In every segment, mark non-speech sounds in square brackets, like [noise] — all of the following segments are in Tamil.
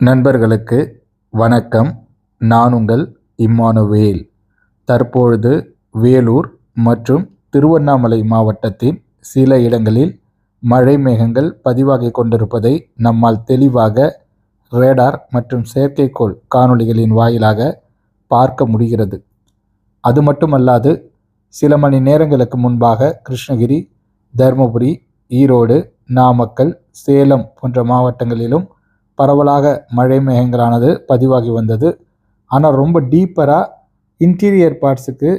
நண்பர்களுக்கு வணக்கம். நான் உங்கள் இம்மானுவேல். தற்பொழுது வேலூர் மற்றும் திருவண்ணாமலை மாவட்டத்தின் சில இடங்களில் மழை மேகங்கள் பதிவாகி கொண்டிருப்பதை நம்மால் தெளிவாக ரேடார் மற்றும் செயற்கைக்கோள் காணொளிகளின் வாயிலாக பார்க்க முடிகிறது. அது மட்டுமல்லாது சில மணி நேரங்களுக்கு முன்பாக கிருஷ்ணகிரி தருமபுரி ஈரோடு நாமக்கல் சேலம் போன்ற மாவட்டங்களிலும் பரவலாக மழை மேகங்களானது பதிவாகி வந்தது. ஆனால் ரொம்ப டீப்பராக இன்டீரியர் பார்ட்ஸுக்கு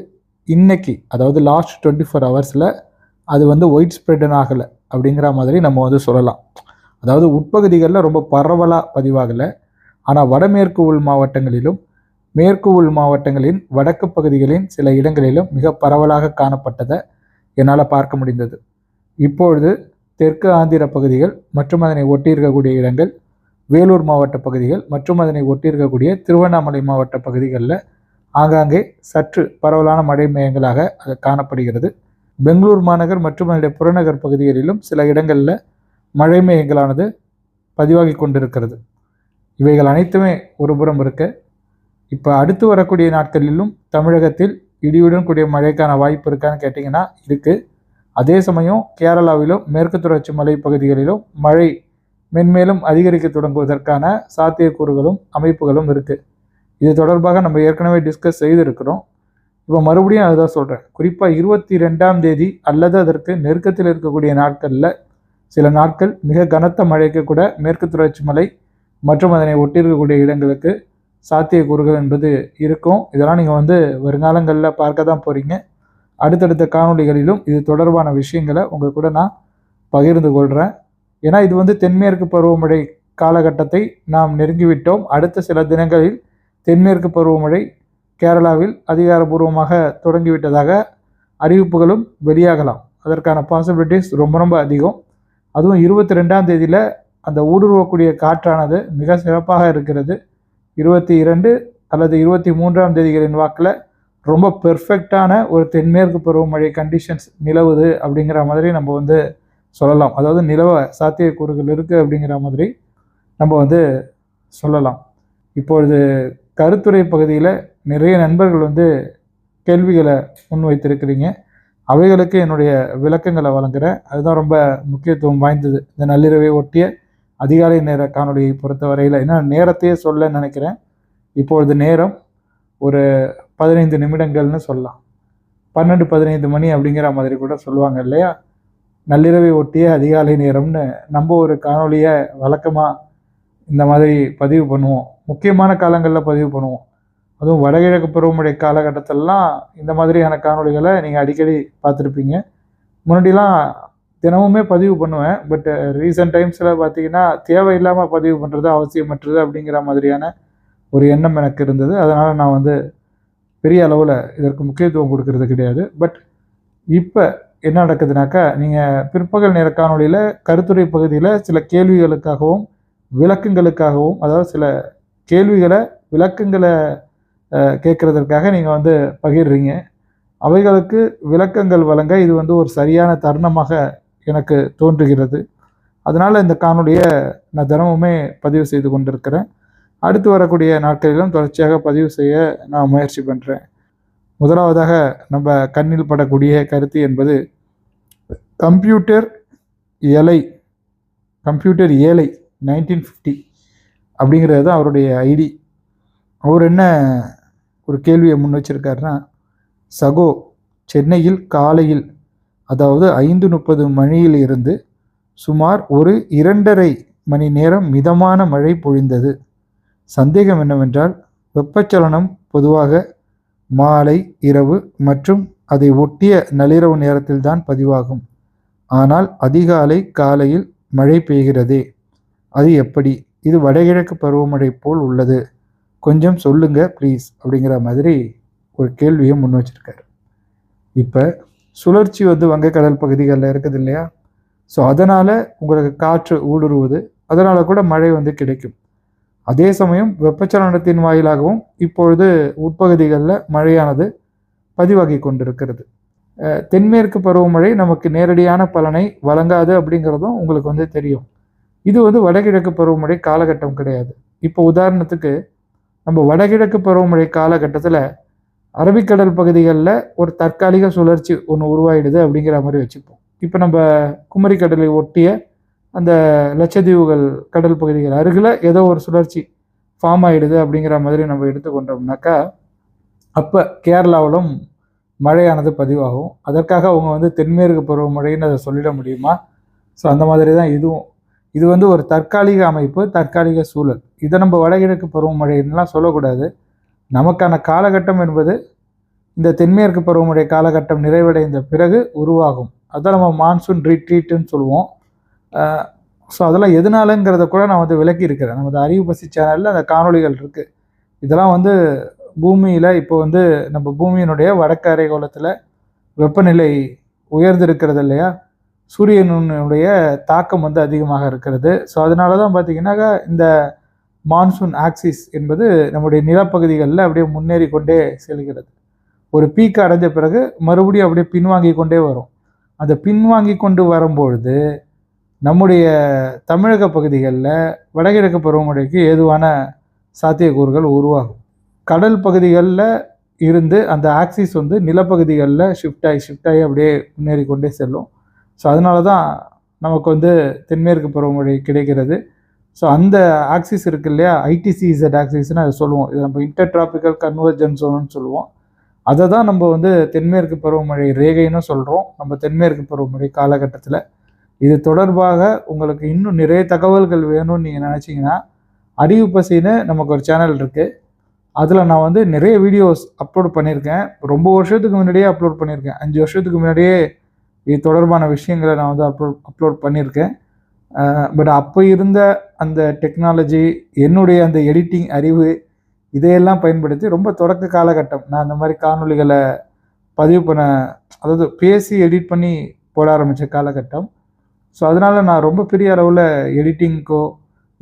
இன்னைக்கு அதாவது லாஸ்ட் டுவெண்ட்டி ஃபோர் ஹவர்ஸில் அது வந்து ஒயிட் ஸ்ப்ரெடன் ஆகலை அப்படிங்கிற மாதிரி நம்ம வந்து சொல்லலாம். அதாவது உட்பகுதிகளில் ரொம்ப பரவலாக பதிவாகலை. ஆனால் வடமேற்கு உள் மாவட்டங்களிலும் மேற்கு உள் மாவட்டங்களின் வடக்கு பகுதிகளின் சில இடங்களிலும் மிக பரவலாக காணப்பட்டதை என்னால் பார்க்க முடிந்தது. இப்பொழுது தெற்கு ஆந்திர பகுதிகள் மற்றும் அதனை ஒட்டியிருக்கக்கூடிய இடங்கள் வேலூர் மாவட்ட பகுதிகள் மற்றும் அதனை ஒட்டியிருக்கக்கூடிய திருவண்ணாமலை மாவட்ட பகுதிகளில் ஆங்காங்கே சற்று பரவலான மழை மேகங்களாக அது காணப்படுகிறது. பெங்களூர் மாநகர் மற்றும் அதனுடைய புறநகர் பகுதிகளிலும் சில இடங்களில் மழை மேகங்களானது பதிவாகி கொண்டிருக்கிறது. இவைகள் அனைத்துமே ஒரு புறம் இருக்க இப்போ அடுத்து வரக்கூடிய நாட்களிலும் தமிழகத்தில் இடியுடன் கூடிய மழைக்கான வாய்ப்பு இருக்கான்னு கேட்டிங்கன்னா இருக்குது அதே சமயம் கேரளாவிலும் மேற்கு தொடர்ச்சி மலை பகுதிகளிலும் மழை மென்மேலும் அதிகரிக்க தொடங்குவதற்கான சாத்தியக்கூறுகளும் அமைப்புகளும் இருக்குது இது தொடர்பாக நம்ம ஏற்கனவே டிஸ்கஸ் செய்திருக்கிறோம். இப்போ மறுபடியும் அதுதான் சொல்கிறேன் குறிப்பாக இருபத்தி ரெண்டாம் தேதி அல்லது அதற்கு நெருக்கத்தில் இருக்கக்கூடிய நாட்களில் சில நாட்கள் மிக கனத்த மழைக்கு கூட மேற்கு தொடர்ச்சி மலை மற்றும் அதனை ஒட்டியிருக்கக்கூடிய இடங்களுக்கு சாத்தியக்கூறுகள் என்பது இருக்கும். இதெல்லாம் நீங்கள் வந்து வருங்காலங்களில் பார்க்க தான் போகிறீங்க அடுத்தடுத்த காணொலிகளிலும் இது தொடர்பான விஷயங்களை உங்கள் கூட நான் பகிர்ந்து கொள்கிறேன் ஏன்னா இது வந்து தென்மேற்கு பருவமழை காலகட்டத்தை நாம் நெருங்கிவிட்டோம். அடுத்த சில தினங்களில் தென்மேற்கு பருவமழை கேரளாவில் அதிகாரபூர்வமாக தொடங்கிவிட்டதாக அறிவிப்புகளும் வெளியாகலாம். அதற்கான பாசிபிலிட்டிஸ் ரொம்ப ரொம்ப அதிகம். அதுவும் இருபத்தி ரெண்டாம் தேதியில் அந்த ஊடுருவக்கூடிய காற்றானது மிக சிறப்பாக இருக்கிறது. இருபத்தி இரண்டு அல்லது இருபத்தி மூன்றாம் தேதிகளின் வாக்கில் ரொம்ப பெர்ஃபெக்டான ஒரு தென்மேற்கு பருவமழை கண்டிஷன்ஸ் நிலவுது அப்படிங்கிற மாதிரி நம்ம வந்து சொல்லலாம். அதாவது நிலவ சாத்தியக்கூறுகள் இருக்குது அப்படிங்கிற மாதிரி நம்ம வந்து சொல்லலாம். இப்பொழுது கருத்துரை பகுதியில் நிறைய நண்பர்கள் வந்து கேள்விகளை முன்வைத்திருக்கிறீங்க. அவைகளுக்கு என்னுடைய விளக்கங்களை வழங்குகிறேன் அதுதான் ரொம்ப முக்கியத்துவம் வாய்ந்தது. இந்த நள்ளிரவை ஒட்டிய அதிகாலை நேர காணொலியை பொறுத்த வரையில் ஏன்னா நேரத்தையே சொல்ல நினைக்கிறேன். இப்பொழுது நேரம் ஒரு பதினைந்து நிமிடங்கள்னு சொல்லலாம். பன்னெண்டு பதினைந்து மணி அப்படிங்கிற மாதிரி கூட சொல்லுவாங்க இல்லையா? நள்ளிரவை ஒட்டிய அதிகாலை நேரம்னு நம்ம ஒரு காணொலியை வழக்கமாக இந்த மாதிரி பதிவு பண்ணுவோம். முக்கியமான காலங்களில் பதிவு பண்ணுவோம். அதுவும் வடகிழக்கு பருவமழை காலகட்டத்திலலாம் இந்த மாதிரியான காணொலிகளை நீங்கள் அடிக்கடி பார்த்துருப்பீங்க. முன்னாடிலாம் தினமுமே பதிவு பண்ணுவேன். பட் ரீசெண்ட் டைம்ஸில் பார்த்தீங்கன்னா தேவையில்லாமல் பதிவு பண்ணுறது அவசியமற்றது அப்படிங்கிற மாதிரியான ஒரு எண்ணம் எனக்கு இருந்தது. அதனால் நான் வந்து பெரிய அளவில் இதற்கு முக்கியத்துவம் கொடுக்கறது கிடையாது. பட் இப்போ என்ன நடக்குதுனாக்கா நீங்கள் பிற்பகல் நேர காணொலியில் கருத்துரை பகுதியில் சில கேள்விகளுக்காகவும் விளக்கங்களுக்காகவும் அதாவது சில கேள்விகளை விளக்கங்களை கேட்குறதற்காக நீங்கள் வந்து பகிர்றீங்க. அவைகளுக்கு விளக்கங்கள் வழங்க இது வந்து ஒரு சரியான தருணமாக எனக்கு தோன்றுகிறது. அதனால் இந்த காணொலியை நான் தினமுமே பதிவு செய்து கொண்டிருக்கிறேன். அடுத்து வரக்கூடிய நாட்களிலும் தொடர்ச்சியாக பதிவு செய்ய நான் முயற்சி பண்ணுறேன் முதலாவதாக நம்ம கண்ணில் படக்கூடிய கருத்து என்பது கம்ப்யூட்டர் ஏழை கம்ப்யூட்டர் ஏழை நைன்டீன் ஃபிஃப்டி அப்படிங்கிறது தான் அவருடைய ஐடி. அவர் என்ன ஒரு கேள்வியை முன் வச்சிருக்காருன்னா சகோ சென்னையில் காலையில் அதாவது ஐந்து முப்பது மணியில் இருந்து சுமார் ஒரு இரண்டரை மணி நேரம் மிதமான மழை பொழிந்தது. சந்தேகம் என்னவென்றால் வெப்பச்சலனம் பொதுவாக மாலை இரவு மற்றும் அதை ஒட்டிய நள்ளிரவு நேரத்தில்தான் பதிவாகும். ஆனால் அதிகாலை காலையில் மழை பெய்கிறதே. அது எப்படி? இது வடகிழக்கு பருவமழை போல் உள்ளது. கொஞ்சம் சொல்லுங்க ப்ளீஸ் அப்படிங்கிற மாதிரி ஒரு கேள்வியை முன் வச்சுருக்காரு. இப்போ சுழற்சி வந்து வங்கக்கடல் பகுதிகளில் இருக்குது இல்லையா? ஸோ அதனால் உங்களுக்கு காற்று ஊடுருவுது. அதனால் கூட மழை வந்து கிடைக்கும். அதே சமயம் வெப்பச்சலனத்தின் வாயிலாகவும் இப்பொழுது உட்பகுதிகளில் மழையானது பதிவாகி கொண்டிருக்கிறது. தென்மேற்கு பருவமழை நமக்கு நேரடியான பலனை வழங்காது அப்படிங்கிறதும் உங்களுக்கு வந்து தெரியும். இது வந்து வடகிழக்கு பருவமழை காலகட்டம் கிடையாது. இப்போ உதாரணத்துக்கு நம்ம வடகிழக்கு பருவமழை காலகட்டத்தில் அரபிக்கடல் பகுதிகளில் ஒரு தற்காலிக சுழற்சி ஒன்று உருவாயிடுது அப்படிங்கிற மாதிரி வச்சுப்போம். இப்போ நம்ம குமரிக்கடலை ஒட்டிய அந்த லட்சத்தீவுகள் கடல் பகுதிகள் அருகில் ஏதோ ஒரு சுழற்சி ஃபார்ம் ஆகிடுது அப்படிங்கிற மாதிரி நம்ம எடுத்துக்கொண்டோம்னாக்கா அப்போ கேரளாவிலும் மழையானது பதிவாகும். அதற்காக அவங்க வந்து தென்மேற்கு பருவமழைன்னு அதை சொல்லிட முடியுமா? ஸோ அந்த மாதிரி தான் இதுவும். இது வந்து ஒரு தற்காலிக அமைப்பு தற்காலிக சூழல். இதை நம்ம வடகிழக்கு பருவமழைன்னுலாம் சொல்லக்கூடாது. நமக்கான காலகட்டம் என்பது இந்த தென்மேற்கு பருவமழை காலகட்டம் நிறைவடைந்த பிறகு உருவாகும். அதான் நம்ம மான்சூன் ரிட்ரீட்டுன்னு சொல்லுவோம். ஸோ அதெல்லாம் எதனாலங்கிறத கூட நான் வந்து விளக்கி இருக்கிறேன் நமது அறிவு பசி சேனலில் அந்த காணொளிகள் இருக்குது இதெல்லாம் வந்து பூமியில் இப்போ வந்து நம்ம பூமியினுடைய வடக்கு அரைகோளத்தில் வெப்பநிலை உயர்ந்திருக்கிறது இல்லையா? சூரியனுடைய தாக்கம் வந்து அதிகமாக இருக்கிறது. ஸோ அதனால தான் பார்த்திங்கன்னாக்கா இந்த மான்சூன் ஆக்சிஸ் என்பது நம்முடைய நிலப்பகுதிகளில் அப்படியே முன்னேறி கொண்டே செல்கிறது. ஒரு பீக்கு அடைஞ்ச பிறகு மறுபடியும் அப்படியே பின்வாங்கி கொண்டே வரும். அந்த பின்வாங்கி கொண்டு வரும்பொழுது நம்முடைய தமிழக பகுதிகளில் வடகிழக்கு பருவமழைக்கு ஏதுவான சாத்தியக்கூறுகள் உருவாகும். கடல் பகுதிகளில் இருந்து அந்த ஆக்சிஸ் வந்து நிலப்பகுதிகளில் ஷிஃப்ட் ஆகி ஷிஃப்ட் ஆகி அப்படியே முன்னேறி கொண்டே செல்லும். ஸோ அதனால தான் நமக்கு வந்து தென்மேற்கு பருவமழை கிடைக்கிறது. ஸோ அந்த ஆக்சிஸ் இருக்கு இல்லையா? ஐடிசிஇசட் ஆக்சிஸ்னு அதை சொல்லுவோம். இது நம்ம இன்டர்ட்ராபிக்கல் கன்வர்ஜன் ஜோன்னு சொல்லுவோம். அதை தான் நம்ம வந்து தென்மேற்கு பருவமழை ரேகைன்னு சொல்கிறோம் நம்ம தென்மேற்கு பருவமழை காலகட்டத்தில். இது தொடர்பாக உங்களுக்கு இன்னும் நிறைய தகவல்கள் வேணும்னு நீங்கள் நினச்சிங்கன்னா அறிவு பசின்னு நமக்கு ஒரு சேனல் இருக்குது அதில் நான் வந்து நிறைய வீடியோஸ் அப்லோட் பண்ணியிருக்கேன். ரொம்ப வருஷத்துக்கு முன்னாடியே அப்லோட் பண்ணியிருக்கேன். அஞ்சு வருஷத்துக்கு முன்னாடியே இது தொடர்பான விஷயங்களை நான் வந்து அப்லோட் அப்லோட் பண்ணியிருக்கேன். பட் அப்போ இருந்த அந்த டெக்னாலஜி என்னுடைய அந்த எடிட்டிங் அறிவு இதையெல்லாம் பயன்படுத்தி ரொம்ப தொடக்க காலகட்டம். நான் அந்த மாதிரி காணொலிகளை பதிவு பண்ண அதாவது பேசி எடிட் பண்ணி போட ஆரம்பித்த காலகட்டம். ஸோ அதனால் நான் ரொம்ப பெரிய அளவில் எடிட்டிங்க்கோ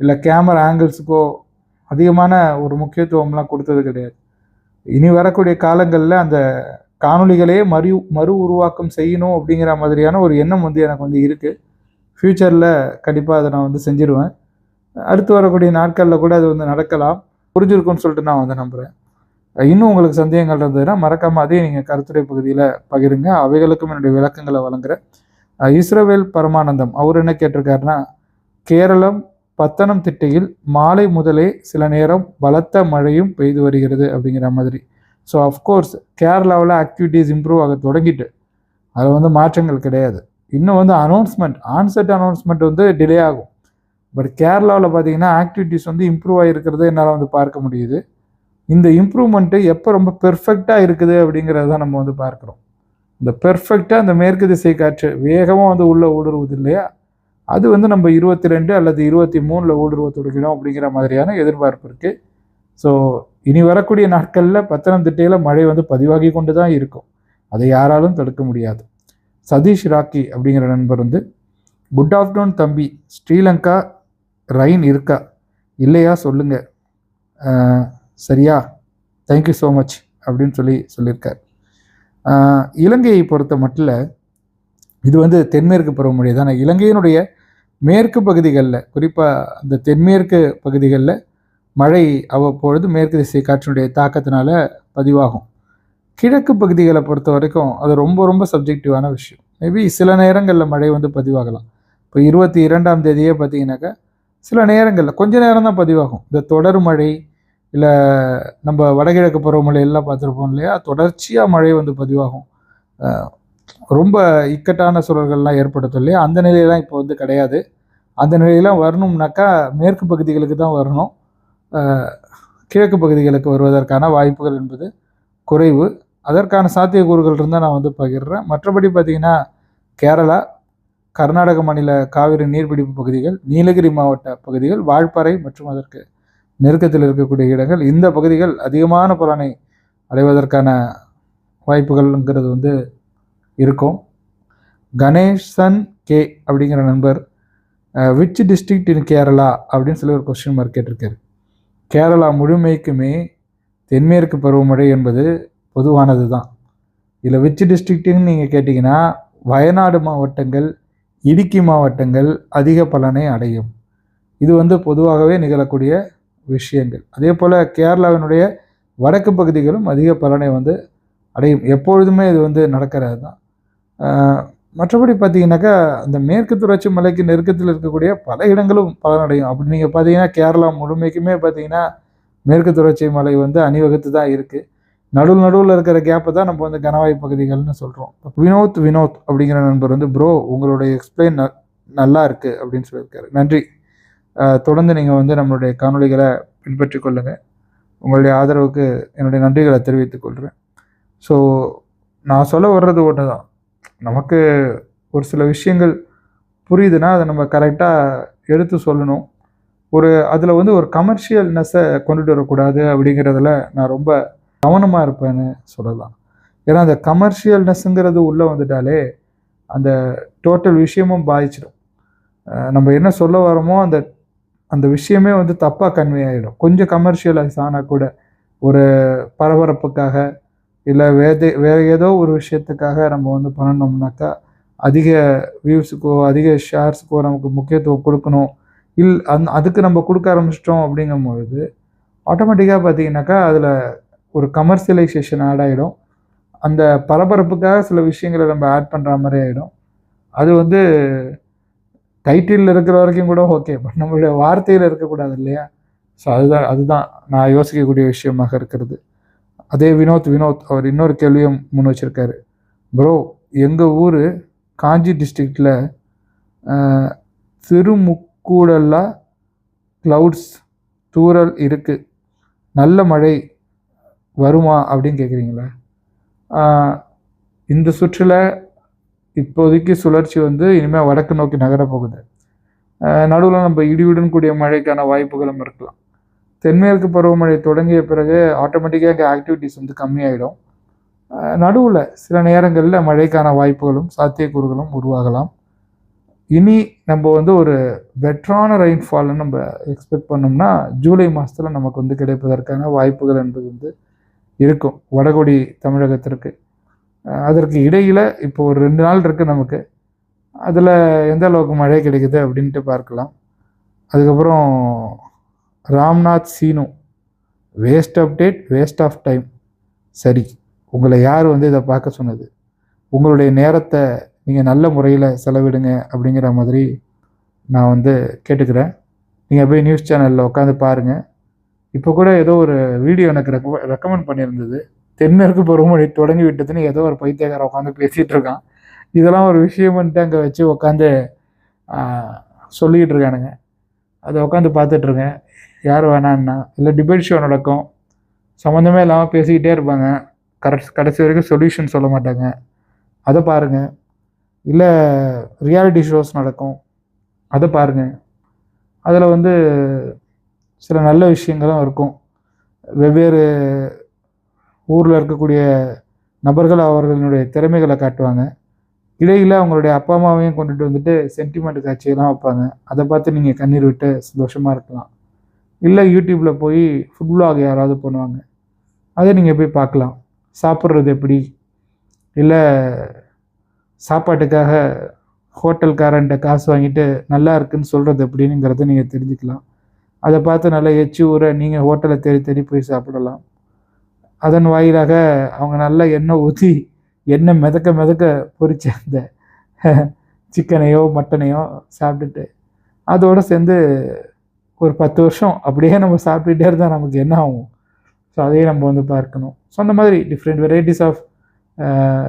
இல்லை கேமரா ஆங்கிள்ஸுக்கோ அதிகமான ஒரு முக்கியத்துவம்லாம் கொடுத்தது கிடையாது. இனி வரக்கூடிய காலங்களில் அந்த காணொலிகளே மறு மறு உருவாக்கம் செய்யணும் அப்படிங்கிற மாதிரியான ஒரு எண்ணம் வந்து எனக்கு வந்து இருக்குது ஃப்யூச்சரில் கண்டிப்பாக அதை நான் வந்து செஞ்சுருவேன். அடுத்து வரக்கூடிய நாட்களில் கூட அது வந்து நடக்கலாம். புரிஞ்சிருக்கும்னு சொல்லிட்டு நான் வந்து நம்புகிறேன் இன்னும் உங்களுக்கு சந்தேகங்கள் இருந்ததுன்னா மறக்காமல் அதே நீங்கள் கருத்துரை பகுதியில் பகிருங்க. அவைகளுக்கும் என்னுடைய விளக்கங்களை வழங்குறேன். இஸ்ரவேல் பரமானந்தம். அவர் என்ன கேட்டிருக்காருன்னா கேரளம் பத்தனம் திட்டையில் மாலை முதலே சில நேரம் பலத்த மழையும் பெய்து வருகிறது அப்படிங்கிற மாதிரி. ஸோ அஃப்கோர்ஸ் கேரளாவில் ஆக்டிவிட்டீஸ் இம்ப்ரூவ் ஆக தொடங்கிட்டு. அதில் வந்து மாற்றங்கள் கிடையாது. இன்னும் வந்து அனௌன்ஸ்மெண்ட் ஆன்செட் அனௌன்ஸ்மெண்ட் வந்து டிலே ஆகும். பட் கேரளாவில் பார்த்தீங்கன்னா ஆக்டிவிட்டீஸ் வந்து இம்ப்ரூவ் ஆகிருக்கிறத என்னால் வந்து பார்க்க முடியுது. இந்த இம்ப்ரூவ்மெண்ட்டு எப்போ ரொம்ப பெர்ஃபெக்டாக இருக்குது அப்படிங்கிறத தான் நம்ம வந்து பார்க்குறோம். இந்த பெர்ஃபெக்டாக அந்த மேற்கு திசை காற்று வேகமாக வந்து உள்ளே ஊடுருவது இல்லையா? அது வந்து நம்ம இருபத்தி ரெண்டு அல்லது இருபத்தி மூணில் ஊடுருவ தொடங்கிடும் அப்படிங்கிற மாதிரியான எதிர்பார்ப்பு இருக்குது ஸோ இனி வரக்கூடிய நாட்களில் பத்தனம்திட்டையில் மழை வந்து பதிவாகி கொண்டு தான் இருக்கும். அதை யாராலும் தடுக்க முடியாது. சதீஷ் ராக்கி அப்படிங்கிற நண்பர் வந்து குட் ஆஃப்டர்நூன் தம்பி. ஸ்ரீலங்கா ரைன் இருக்கா? இல்லையா? சொல்லுங்கள் சரியா? தேங்க்யூ ஸோ மச் அப்படின்னு சொல்லி சொல்லியிருக்கார். இலங்கையை பொறுத்த மட்டும் இது வந்து தென்மேற்கு பருவமழை தானே இலங்கையினுடைய மேற்கு பகுதிகளில் குறிப்பாக அந்த தென்மேற்கு பகுதிகளில் மழை அவ்வப்பொழுது மேற்கு திசை காற்றினுடைய தாக்கத்தினால பதிவாகும். கிழக்கு பகுதிகளை பொறுத்த வரைக்கும் அது ரொம்ப ரொம்ப சப்ஜெக்டிவான விஷயம். மேபி சில நேரங்களில் மழை வந்து பதிவாகலாம். இப்போ இருபத்தி இரண்டாம் தேதியே பார்த்தீங்கன்னாக்கா சில நேரங்களில் கொஞ்ச நேரம் தான் பதிவாகும். இந்த தொடர் மழை இல்லை நம்ம வடகிழக்கு பருவமழை எல்லாம் பார்த்துருப்போம் இல்லையா? தொடர்ச்சியாக மழை வந்து பதிவாகும். ரொம்ப இக்கட்டான சூழல்கள்லாம் ஏற்படுத்தும் இல்லையா? அந்த நிலையெல்லாம் இப்போ வந்து கிடையாது. அந்த நிலையெல்லாம் வரணும்னாக்கா மேற்கு பகுதிகளுக்கு தான் வரணும். கிழக்கு பகுதிகளுக்கு வருவதற்கான வாய்ப்புகள் என்பது குறைவு. அதற்கான சாத்தியக்கூறுகள் இருந்தால் நான் வந்து பகிர்றேன். மற்றபடி பார்த்திங்கன்னா கேரளா கர்நாடக மாநில காவிரி நீர்பிடிப்பு பகுதிகள் நீலகிரி மாவட்ட பகுதிகள் வால்பாறை மற்றும் அதற்கு நெருக்கத்தில் இருக்கக்கூடிய இடங்கள் இந்த பகுதிகள் அதிகமான பலனை அடைவதற்கான வாய்ப்புகள்ங்கிறது வந்து இருக்கும். கணேசன் கே அப்படிங்கிற நண்பர் விச் டிஸ்ட்ரிக்ட் இன் கேரளா அப்படின்னு சொல்லி ஒரு கொஸ்டின் மார்க் கேட்டிருக்காரு. கேரளா முழுமைக்குமே தென்மேற்கு பருவமழை என்பது பொதுவானது தான் இதில் விச் டிஸ்ட்ரிக்ட்டுன்னு நீங்கள் கேட்டிங்கன்னா வயநாடு மாவட்டங்கள் இடுக்கி மாவட்டங்கள் அதிக பலனை அடையும். இது வந்து பொதுவாகவே நிகழக்கூடிய விஷயங்கள். அதே போல் கேரளாவினுடைய வடக்கு பகுதிகளும் அதிக பலனை வந்து அடையும். எப்பொழுதுமே இது வந்து நடக்கிறது தான் மற்றபடி பார்த்தீங்கன்னாக்கா அந்த மேற்கு தொடர்ச்சி மலைக்கு நெருக்கத்தில் இருக்கக்கூடிய பல இடங்களும் பலனடையும். அப்படி நீங்கள் பார்த்தீங்கன்னா கேரளா முழுமைக்குமே பார்த்தீங்கன்னா மேற்கு தொடர்ச்சி மலை வந்து அணிவகுத்து தான் இருக்குது நடுவில் நடுவில் இருக்கிற கேப்பை தான் நம்ம வந்து கனவாய் பகுதிகள்னு சொல்கிறோம் வினோத் வினோத் அப்படிங்கிற நண்பர் வந்து ப்ரோ உங்களுடைய எக்ஸ்பிளைன் நல்லா இருக்குது அப்படின்னு சொல்லியிருக்காரு. நன்றி. தொடர்ந்து நீங்கள் வந்து நம்மளுடைய காணொளிகளை பின்பற்றி கொள்ளுங்கள் உங்களுடைய ஆதரவுக்கு என்னுடைய நன்றிகளை தெரிவித்துக் கொள்கிறேன் ஸோ நான் சொல்ல வர்றது ஒன்று தான் நமக்கு ஒரு சில விஷயங்கள் புரியுதுன்னா அதை நம்ம கரெக்டாக எடுத்து சொல்லணும். ஒரு அதில் வந்து ஒரு கமர்ஷியல்னஸை கொண்டுட்டு வரக்கூடாது அப்படிங்கிறதுல நான் ரொம்ப கவனமாக இருப்பேன்னு சொல்லலாம். ஏன்னா அந்த கமர்ஷியல்னஸ்ங்கிறது உள்ளே வந்துட்டாலே அந்த டோட்டல் விஷயமும் பாதிச்சிடும். நம்ம என்ன சொல்ல வரோமோ அந்த அந்த விஷயமே வந்து தப்பாக கன்வே ஆகிடும் கொஞ்சம் கமர்ஷியலைஸ் ஆனால் கூட ஒரு பரபரப்புக்காக இல்லை வேதே வேறு ஏதோ ஒரு விஷயத்துக்காக நம்ம வந்து பண்ணணும்னாக்கா அதிக வியூஸுக்கோ அதிக ஷேர்ஸுக்கோ நமக்கு முக்கியத்துவம் கொடுக்கணும். இல் அந் அதுக்கு நம்ம கொடுக்க ஆரம்பிச்சிட்டோம் அப்படிங்கும்பொழுது ஆட்டோமேட்டிக்காக பார்த்தீங்கன்னாக்கா அதில் ஒரு கமர்ஷியலைசேஷன் ஆட் ஆகிடும் அந்த பரபரப்புக்காக சில விஷயங்களை நம்ம ஆட் பண்ணுற மாதிரி ஆகிடும் அது வந்து டைட்டிலில் இருக்கிற வரைக்கும் கூட ஓகே பட் நம்மளுடைய வார்த்தையில் இருக்கக்கூடாது இல்லையா? ஸோ அதுதான் அதுதான் நான் யோசிக்கக்கூடிய விஷயமாக இருக்கிறது. அதே வினோத் வினோத் அவர் இன்னொரு கேள்வியும் முன் வச்சுருக்காரு. ப்ரோ எங்கள் ஊர் காஞ்சி டிஸ்ட்ரிக்டில் திருமுக்கூடல்லா க்ளவுட்ஸ் தூறல் இருக்குது நல்ல மழை வருமா அப்படின்னு கேட்குறீங்களா இந்த சுற்றில் இப்போதைக்கு சுழற்சி வந்து இனிமேல் வடக்கு நோக்கி நகரப்போகுது நடுவில் நம்ம இடியுடன் கூடிய மழைக்கான வாய்ப்புகளும் இருக்கலாம். தென்மேற்கு பருவமழை தொடங்கிய பிறகு ஆட்டோமேட்டிக்காக இங்கே ஆக்டிவிட்டிஸ் வந்து கம்மியாயிடும். நடுவில் சில நேரங்களில் மழைக்கான வாய்ப்புகளும் சாத்தியக்கூறுகளும் உருவாகலாம். இனி நம்ம வந்து ஒரு பெட்டரான ரெயின்ஃபால்னு நம்ம எக்ஸ்பெக்ட் பண்ணோம்னா ஜூலை மாதத்தில் நமக்கு வந்து கிடைப்பதற்கான வாய்ப்புகள் என்பது வந்து இருக்கும். வடகொடி தமிழகத்திற்கு. அதற்கு இடையில் இப்போ ஒரு ரெண்டு நாள் இருக்குது நமக்கு. அதில் எந்த அளவுக்கு மழை கிடைக்குது அப்படின்ட்டு பார்க்கலாம். அதுக்கப்புறம் Ramnath Seenu. Waste update waste of time சரி உங்களை யார் வந்து இதை பார்க்க சொன்னது? உங்களுடைய நேரத்தை நீங்கள் நல்ல முறையில் செலவிடுங்க அப்படிங்கிற மாதிரி நான் வந்து கேட்டுக்கிறேன். நீங்கள் போய் நியூஸ் சேனலில் உட்காந்து பாருங்கள் இப்போ கூட ஏதோ ஒரு வீடியோ எனக்கு ரெக்க ரெக்கமெண்ட் பண்ணியிருந்தது. தென்மேற்கு பருவமழை தொடங்கி விட்டதுன்னு ஏதோ ஒரு பைத்தியகாரம் உட்காந்து பேசிகிட்டு இருக்கான். இதெல்லாம் ஒரு விஷயம்ன்ட்டு அங்கே வச்சு உட்காந்து சொல்லிக்கிட்டு இருக்கானுங்க. அதை உட்காந்து பார்த்துட்ருக்கேன் யார் வேணான்னா இல்லை டிபேட் ஷோ நடக்கும். சம்மந்தமே இல்லாமல் பேசிக்கிட்டே இருப்பாங்க. கரெக்ட் கடைசி வரைக்கும் சொல்யூஷன் சொல்ல மாட்டாங்க. அதை பாருங்கள் இல்லை ரியாலிட்டி ஷோஸ் நடக்கும். அதை பாருங்கள் அதில் வந்து சில நல்ல விஷயங்களும் இருக்கும். வெவ்வேறு ஊரில் இருக்கக்கூடிய நபர்கள் அவர்களுடைய திறமைகளை காட்டுவாங்க. இடையில் அவங்களுடைய அப்பா அம்மாவையும் கொண்டுட்டு வந்துட்டு சென்டிமெண்ட் காட்சியெல்லாம் வைப்பாங்க. அதை பார்த்து நீங்கள் கண்ணீர் விட்டு சந்தோஷமாக இருக்கலாம். இல்லை யூடியூப்பில் போய் ஃபுட் யாராவது பண்ணுவாங்க. அதை நீங்கள் போய் பார்க்கலாம். சாப்பிட்றது எப்படி? இல்லை சாப்பாட்டுக்காக ஹோட்டல்காரன்ட்ட காசு வாங்கிட்டு நல்லா இருக்குன்னு சொல்கிறது எப்படிங்கிறத நீங்கள் தெரிஞ்சுக்கலாம். அதை பார்த்து நல்லா எச்சி ஊற நீங்கள் ஹோட்டலை தேடி தேடி போய் சாப்பிடலாம். அதன் வாயிலாக அவங்க நல்லா எண்ணெய் ஊற்றி எண்ணெய் மிதக்க மிதக்க பொறிச்ச அந்த சிக்கனையோ மட்டனையோ சாப்பிட்டுட்டு அதோடு சேர்ந்து ஒரு பத்து வருஷம் அப்படியே நம்ம சாப்பிட்டுட்டே இருந்தால் நமக்கு என்ன ஆகும்? ஸோ அதையும் நம்ம வந்து பார்க்கணும். ஸோ அந்த மாதிரி டிஃப்ரெண்ட் வெரைட்டிஸ் ஆஃப்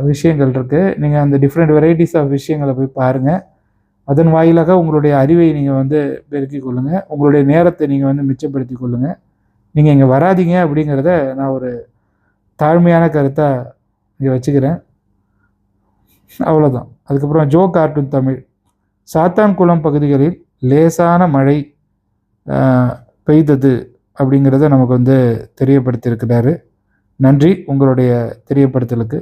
விஷயங்கள் இருக்குது நீங்கள் அந்த டிஃப்ரெண்ட் வெரைட்டிஸ் ஆஃப் விஷயங்களை போய் பாருங்கள் அதன் வாயிலாக உங்களுடைய அறிவை நீங்கள் வந்து பெருக்கிக் கொள்ளுங்கள் உங்களுடைய நேரத்தை நீங்கள் வந்து மிச்சப்படுத்தி கொள்ளுங்கள் நீங்கள் இங்கே வராதீங்க அப்படிங்கிறத நான் ஒரு தாழ்மையான கருத்தாக இங்கே வச்சுக்கிறேன். அவ்வளோதான் அதுக்கப்புறம் ஜோ கார்ட்டூன் தமிழ். சாத்தான்குளம் பகுதிகளில் லேசான மழை பெய்தது அப்படிங்கிறத நமக்கு வந்து தெரியப்படுத்தியிருக்கிறாரு. நன்றி உங்களுடைய தெரியப்படுத்தலுக்கு.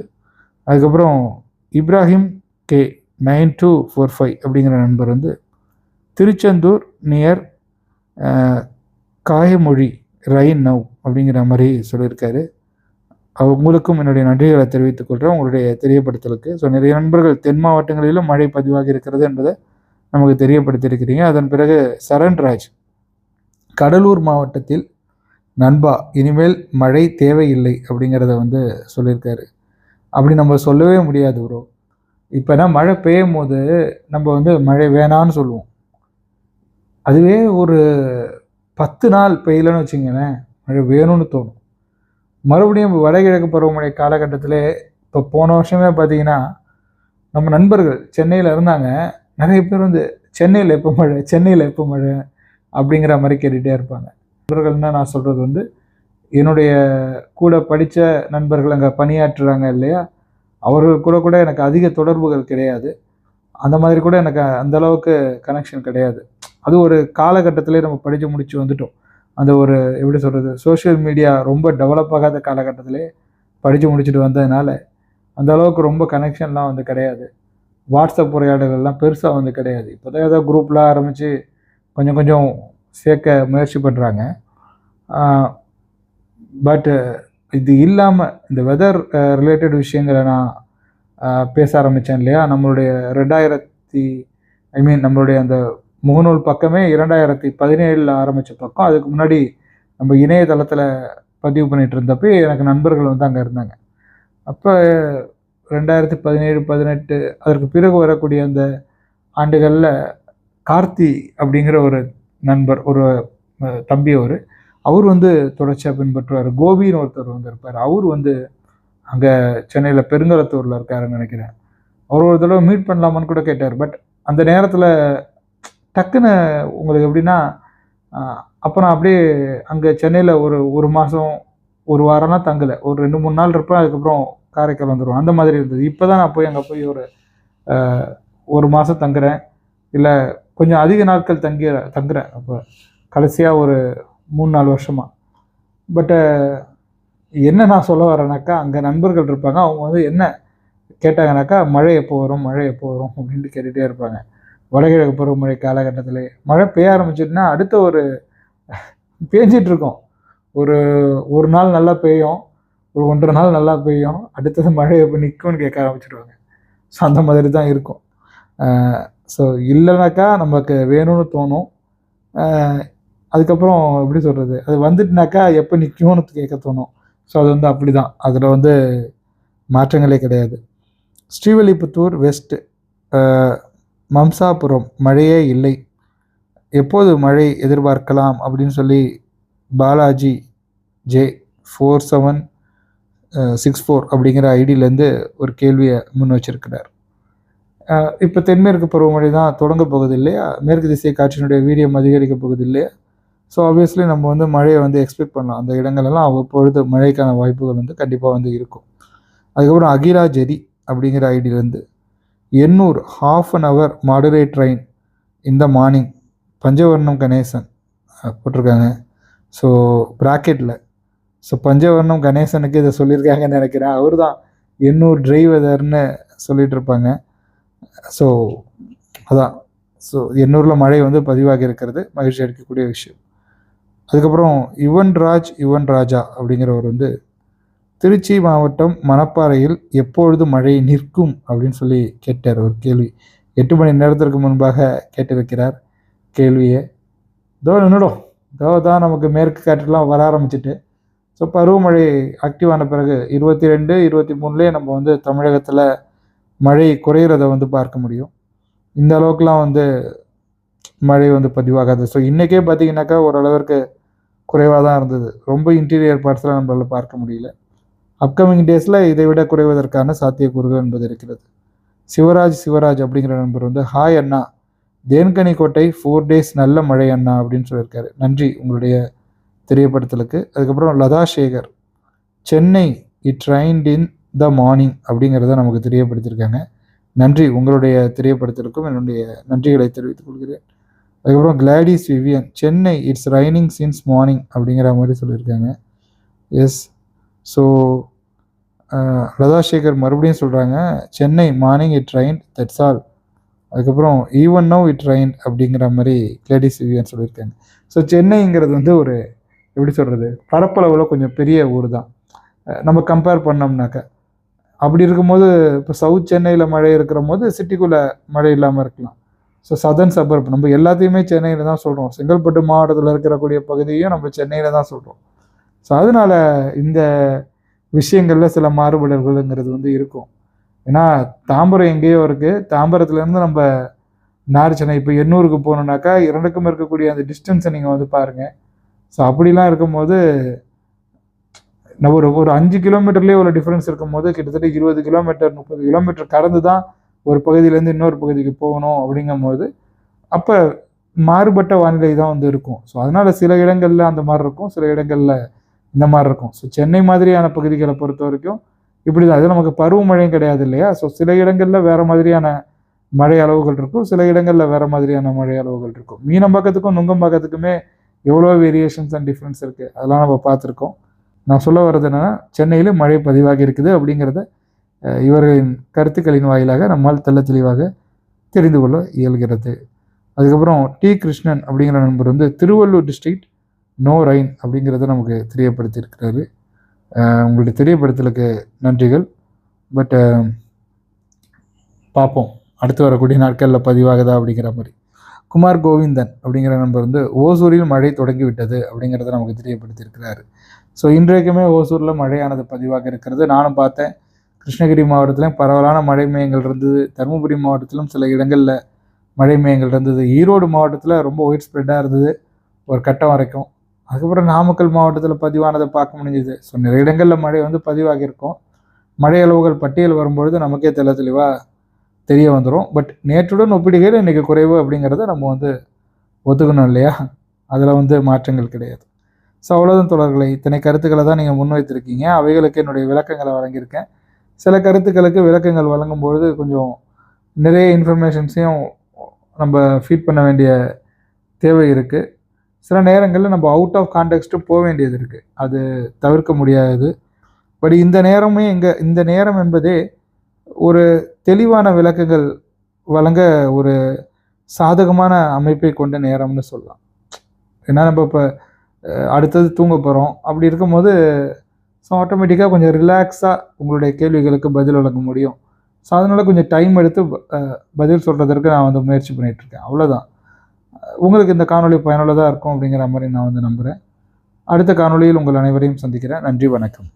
அதுக்கப்புறம் Ibrahim K nine two four five அப்படிங்கிற நண்பர் வந்து Tiruchendur near Kayamozhi rain now அப்படிங்கிற மாதிரி சொல்லியிருக்காரு. அவங்களுக்கும் என்னுடைய நன்றிகளை தெரிவித்துக் கொள்கிறேன். உங்களுடைய தெரியப்படுத்தலுக்கு. ஸோ நிறைய நண்பர்கள் தென் மாவட்டங்களிலும் மழை பதிவாகி இருக்கிறது என்பதை நமக்கு தெரியப்படுத்தியிருக்கிறீங்க. அதன் பிறகு சரண்ராஜ் கடலூர் மாவட்டத்தில் நண்பா இனிமேல் மழை தேவையில்லை அப்படிங்கிறத வந்து சொல்லியிருக்காரு. அப்படி நம்ம சொல்லவே முடியாது ப்ரோ இப்போனா மழை பெய்யும் போது நம்ம வந்து மழை வேணான்னு சொல்லுவோம். அதுவே ஒரு பத்து நாள் பெய்யலன்னு வச்சுங்களேன் மழை வேணும்னு தோணும். மறுபடியும் வடகிழக்கு பருவமழை காலகட்டத்தில் இப்போ போன வருஷமே பார்த்தீங்கன்னா நம்ம நண்பர்கள் சென்னையில் இருந்தாங்க. நிறைய பேர் வந்து சென்னையில் எப்போ மழை? சென்னையில் எப்போ மழை? அப்படிங்கிற மாதிரி கேட்டுகிட்டே இருப்பாங்க. நண்பர்கள்னால் நான் சொல்கிறது வந்து என்னுடைய கூட படித்த நண்பர்கள் அங்கே பணியாற்றுறாங்க இல்லையா? அவர்கள் கூட கூட எனக்கு அதிக தொடர்புகள் கிடையாது. அந்த மாதிரி கூட எனக்கு அந்த அளவுக்கு கனெக்ஷன் கிடையாது. அது ஒரு காலகட்டத்திலே நம்ம படித்து முடித்து வந்துட்டோம். அந்த ஒரு எப்படி சொல்கிறது சோஷியல் மீடியா ரொம்ப டெவலப் ஆகாத காலகட்டத்திலே படித்து முடிச்சுட்டு வந்ததுனால அந்த அளவுக்கு ரொம்ப கனெக்ஷன்லாம் வந்து கிடையாது. வாட்ஸ்அப் உரையாடல்கள்லாம் பெருசாக வந்து கிடையாது. இப்போ தான் ஏதோ குரூப்லாம் ஆரம்பித்து கொஞ்சம் கொஞ்சம் சேர்க்க முயற்சி பண்ணுறாங்க பட்டு இது இல்லாமல் இந்த வெதர் ரிலேட்டட் விஷயங்களை நான் பேச ஆரம்பித்தேன் இல்லையா? நம்மளுடைய ரெண்டாயிரத்தி ஐ மீன் நம்மளுடைய அந்த முகநூல் பக்கமே இரண்டாயிரத்தி பதினேழில் ஆரம்பித்த பக்கம். அதுக்கு முன்னாடி நம்ம இணையதளத்தில் பதிவு பண்ணிட்டு இருந்தப்போ எனக்கு நண்பர்கள் வந்து அங்கே இருந்தாங்க. அப்போ ரெண்டாயிரத்தி பதினேழு பதினெட்டு அதற்கு பிறகு வரக்கூடிய அந்த ஆண்டுகளில் கார்த்தி அப்படிங்கிற ஒரு நண்பர் ஒரு தம்பி அவர் அவர் வந்து தொடர்ச்சியாக பின்பற்றுவார். கோபின்னு ஒருத்தர் வந்து இருப்பார். அவர் வந்து அங்கே சென்னையில் பெருங்கலத்தூரில் இருக்காருன்னு நினைக்கிறேன். அவர் ஒரு தடவை மீட் பண்ணலாமான்னு கூட கேட்டார். பட் அந்த நேரத்தில் டக்குன்னு உங்களுக்கு எப்படின்னா அப்போ நான் அப்படியே அங்கே சென்னையில் ஒரு ஒரு மாதம் ஒரு வாரம்லாம் தங்கலை. ஒரு ரெண்டு மூணு நாள் இருப்பேன் அதுக்கப்புறம் காரைக்கால் வந்துடுவோம் அந்த மாதிரி இருந்தது. இப்போ தான் நான் போய் அங்கே போய் ஒரு ஒரு மாதம் தங்குறேன். இல்லை கொஞ்சம் அதிக நாட்கள் தங்கி தங்குறேன். அப்போ கடைசியாக ஒரு மூணு நாலு வருஷமாக பட்டு என்ன நான் சொல்ல வரேனாக்கா அங்கே நண்பர்கள் இருப்பாங்க. அவங்க வந்து என்ன கேட்டாங்கனாக்கா மழை எப்போ வரும் மழை எப்போ வரும் அப்படின்ட்டு கேட்டுகிட்டே இருப்பாங்க. வடகிழக்கு பருவமழை காலகட்டத்தில் மழை பெய்ய ஆரம்பிச்சிட்டுனா அடுத்த ஒரு [laughs] பேஞ்சிட்ருக்கோம். ஒரு ஒரு நாள் நல்லா பெய்யும் ஒரு ஒன்றரை நாள் நல்லா பெய்யும் அடுத்தது மழை எப்போ நிற்கும்னு கேட்க ஆரம்பிச்சிடுவாங்க ஸோ அந்த மாதிரி தான் இருக்கும். ஸோ இல்லைனாக்கா நமக்கு வேணும்னு தோணும். அதுக்கப்புறம் எப்படி சொல்கிறது அது வந்துட்டுனாக்கா எப்போ நிற்கும்னு கேட்க தோணும். ஸோ அது வந்து அப்படி தான் அதில் வந்து மாற்றங்களே கிடையாது. ஸ்ரீவல்லிபுத்தூர் வெஸ்ட்டு மம்சாபுரம் மழையே இல்லை. எப்போது மழை எதிர்பார்க்கலாம் அப்படின்னு சொல்லி Balaji J four seven six four அப்படிங்கிற ஐடியிலேருந்து ஒரு கேள்வியை முன் வச்சிருக்கிறார். இப்போ தென்மேற்கு பருவமழை தான் தொடங்க போகுது இல்லையா? மேற்கு திசை காற்றினுடைய வீரியம் அதிகரிக்க போகுது இல்லையா? ஸோ ஆப்வியஸ்லி நம்ம வந்து மழையை வந்து எக்ஸ்பெக்ட் பண்ணலாம். அந்த இடங்களெல்லாம் அவ்வப்பொழுது மழைக்கான வாய்ப்புகள் வந்து கண்டிப்பாக வந்து இருக்கும். அதுக்கப்புறம் அகிரா ஜெரி அப்படிங்கிற ஐடியிலேருந்து Ennore half an hour moderate train இந்த மார்னிங் பஞ்சவர்ணம் கணேசன் போட்டிருக்காங்க. ஸோ ப்ராக்கெட்டில் ஸோ பஞ்சவர்ணம் கணேசனுக்கு இதை சொல்லியிருக்காங்கன்னு நினைக்கிறேன். அவர் தான் எண்ணூர் டிரைவதர்னு சொல்லிகிட்ருப்பாங்க ஸோ அதான். ஸோ எண்ணூரில் மழை வந்து பதிவாகி இருக்கிறது. மகிழ்ச்சி அளிக்கக்கூடிய விஷயம். அதுக்கப்புறம் யுவன் ராஜ் யுவன் ராஜா அப்படிங்கிறவர் வந்து திருச்சி மாவட்டம் மணப்பாறையில் எப்பொழுது மழை நிற்கும் அப்படின்னு சொல்லி கேட்டார் ஒரு கேள்வி. எட்டு மணி நேரத்திற்கு முன்பாக கேட்டிருக்கிறார். கேள்வியை தோ நின்றுடும் தோ தான் நமக்கு மேற்கு காற்றுலாம் வர ஆரம்பிச்சிட்டு. ஸோ பருவமழை ஆக்டிவ் ஆன பிறகு இருபத்தி ரெண்டு இருபத்தி மூணுலேயே நம்ம வந்து தமிழகத்தில் மழை குறையிறத வந்து பார்க்க முடியும். இந்த அளவுக்குலாம் வந்து மழை வந்து பதிவாகாது. ஸோ இன்றைக்கே பார்த்தீங்கன்னாக்கா ஓரளவிற்கு குறைவாக தான் இருந்தது. ரொம்ப இன்டீரியர் பார்ட்ஸ்லாம் நம்மளால் பார்க்க முடியல. அப்கமிங் டேஸில் இதை விட குறைவதற்கான சாத்தியக்கூறுகள் என்பது இருக்கிறது. சிவராஜ் சிவராஜ் அப்படிங்கிற நண்பர் வந்து ஹாய் அண்ணா தேன்கனி கோட்டை ஃபோர் டேஸ் நல்ல மழை அண்ணா அப்படின்னு சொல்லியிருக்காரு. நன்றி உங்களுடைய தெரியப்படுத்தலுக்கு. அதுக்கப்புறம் Latha Sekar Chennai it rained in the morning அப்படிங்கிறத நமக்கு தெரியப்படுத்தியிருக்காங்க. நன்றி உங்களுடைய தெரியப்படுத்தலுக்கும் என்னுடைய நன்றிகளை தெரிவித்துக் கொள்கிறேன். அதுக்கப்புறம் Gladys Vivian Chennai it's raining since morning அப்படிங்கிற மாதிரி சொல்லியிருக்காங்க. Yes so uh, Latha Sekar மறுபடியும் சொல்கிறாங்க Chennai morning it train that's all அதுக்கப்புறம் ஈவன் நோ இட் ட்ரெயின் அப்படிங்கிற மாதிரி கிளாடிஸ் விவியன் சொல்லியிருக்காங்க. ஸோ சென்னைங்கிறது வந்து ஒரு எப்படி சொல்கிறது பரப்பளவில் கொஞ்சம் பெரிய ஊர் தான். நம்ம கம்பேர் பண்ணோம்னாக்க. அப்படி இருக்கும்போது இப்போ சவுத் சென்னையில் மழை இருக்கிற போது சிட்டிக்குள்ளே மழை இல்லாமல் இருக்கலாம். ஸோ சதர்ன் சபர்ப் நம்ம எல்லாத்தையுமே சென்னையில் தான் சொல்கிறோம் செங்கல்பட்டு மாவட்டத்தில் இருக்கக்கூடிய பகுதியும் நம்ம சென்னையில் தான் சொல்கிறோம் ஸோ அதனால இந்த விஷயங்களில் சில மாறுபடல்கள்ங்கிறது வந்து இருக்கும். ஏன்னா தாம்பரம் எங்கேயோ இருக்குது தாம்பரத்துலேருந்து நம்ம நார்ச்சனை இப்போ எண்ணூருக்கு போகணுன்னாக்கா இரண்டுக்கும் இருக்கக்கூடிய அந்த டிஸ்டன்ஸை நீங்கள் வந்து பாருங்கள் ஸோ அப்படிலாம் இருக்கும்போது நம்ம ஒரு ஒரு அஞ்சு கிலோமீட்டர்லேயே ஒரு டிஃப்ரென்ஸ் இருக்கும்போது கிட்டத்தட்ட இருபது கிலோமீட்டர் முப்பது கிலோமீட்டர் கடந்து தான் ஒரு பகுதியிலேருந்து இன்னொரு பகுதிக்கு போகணும் அப்படிங்கும்போது அப்போ மாறுபட்ட வானிலை தான் வந்து இருக்கும். ஸோ அதனால் சில இடங்களில் அந்த மாதிரி இருக்கும். சில இடங்களில் இந்த மாதிரி இருக்கும். ஸோ சென்னை மாதிரியான பகுதிகளை பொறுத்த வரைக்கும் இப்படி தான் அது நமக்கு பருவமழையும் கிடையாது இல்லையா? ஸோ சில இடங்களில் வேறு மாதிரியான மழை அளவுகள் இருக்கும். சில இடங்களில் வேறு மாதிரியான மழை அளவுகள் இருக்கும். மீனம்பாக்கத்துக்கும் நுங்கம்பாக்கத்துக்குமே எவ்வளோ வேரியேஷன்ஸ் அண்ட் டிஃப்ரென்ஸ் இருக்குது அதெல்லாம் நம்ம பார்த்துருக்கோம். நான் சொல்ல வர்றது என்னென்னா சென்னையில் மழை பதிவாகி இருக்குது அப்படிங்கிறத இவர்களின் கருத்துக்களின் வாயிலாக நம்மால் தெள்ள தெளிவாக தெரிந்து கொள்ள இயல்கிறது. அதுக்கப்புறம் டி கிருஷ்ணன் அப்படிங்கிற நண்பர் வந்து திருவள்ளூர் டிஸ்ட்ரிக்ட் நோ ரைன் அப்படிங்கிறத நமக்கு தெரியப்படுத்தியிருக்கிறாரு. உங்களுடைய தெரியப்படுத்தலுக்கு நன்றிகள். பட் பார்ப்போம். அடுத்து வரக்கூடிய நாட்களில் பதிவாகுதா அப்படிங்கிற மாதிரி. குமார் கோவிந்தன் அப்படிங்கிற நம்பர் வந்து ஓசூரில் மழை தொடங்கிவிட்டது அப்படிங்கிறத நமக்கு தெரியப்படுத்தியிருக்கிறாரு. ஸோ இன்றைக்குமே ஓசூரில் மழையானது பதிவாக இருக்கிறது. நானும் பார்த்தேன். கிருஷ்ணகிரி மாவட்டத்திலும் பரவலான மழை மேயங்கள் இருந்தது. தருமபுரி மாவட்டத்திலும் சில இடங்களில் மழை மேயங்கள் இருந்தது. ஈரோடு மாவட்டத்தில் ரொம்ப ஒயிட் ஸ்ப்ரெட்டாக இருந்தது. ஒரு கட்டம் வரைக்கும். அதுக்கப்புறம் நாமக்கல் மாவட்டத்தில் பதிவானதை பார்க்க முடிஞ்சுது. ஸோ நிறைய இடங்களில் மழை வந்து பதிவாகியிருக்கும். மழை அளவுகள் பட்டியல் வரும்பொழுது நமக்கே தெல தெளிவாக தெரிய வந்துடும் பட் நேற்றுடன் ஒப்பிடுகையில் இன்றைக்கி குறைவு அப்படிங்கிறத நம்ம வந்து ஒத்துக்கணும் இல்லையா? அதில் வந்து மாற்றங்கள் கிடையாது. ஸோ அவ்வளோதான் தொடர்களை இத்தனை கருத்துக்களை தான் நீங்கள் முன்வைத்திருக்கீங்க. அவைகளுக்கு என்னுடைய விளக்கங்களை வழங்கியிருக்கேன். சில கருத்துக்களுக்கு விளக்கங்கள் வழங்கும்பொழுது கொஞ்சம் நிறைய இன்ஃபர்மேஷன்ஸையும் நம்ம ஃபீட் பண்ண வேண்டிய தேவை இருக்குது சில நேரங்களில் நம்ம அவுட் ஆஃப் கான்டெக்ட்டும் போக வேண்டியது இருக்குது அது தவிர்க்க முடியாதது பட் இந்த நேரமே இங்கே இந்த நேரம் என்பதே ஒரு தெளிவான விளக்கங்கள் வழங்க ஒரு சாதகமான அமைப்பை கொண்ட நேரம்னு சொல்லலாம். ஏன்னா நம்ம இப்போ அடுத்தது தூங்க போகிறோம் அப்படி இருக்கும்போது ஸோ ஆட்டோமேட்டிக்காக கொஞ்சம் ரிலாக்ஸாக உங்களுடைய கேள்விகளுக்கு பதில் வழங்க முடியும். ஸோ அதனால் கொஞ்சம் டைம் எடுத்து பதில் சொல்கிறதற்கு நான் வந்து முயற்சி பண்ணிகிட்ருக்கேன் அவ்வளோதான் உங்களுக்கு இந்த காணொளி பயனுள்ளதாக இருக்கும் அப்படிங்கிற மாதிரி நான் வந்து நம்புகிறேன் அடுத்த காணொளியில் உங்கள் அனைவரையும் சந்திக்கிறேன். நன்றி வணக்கம்.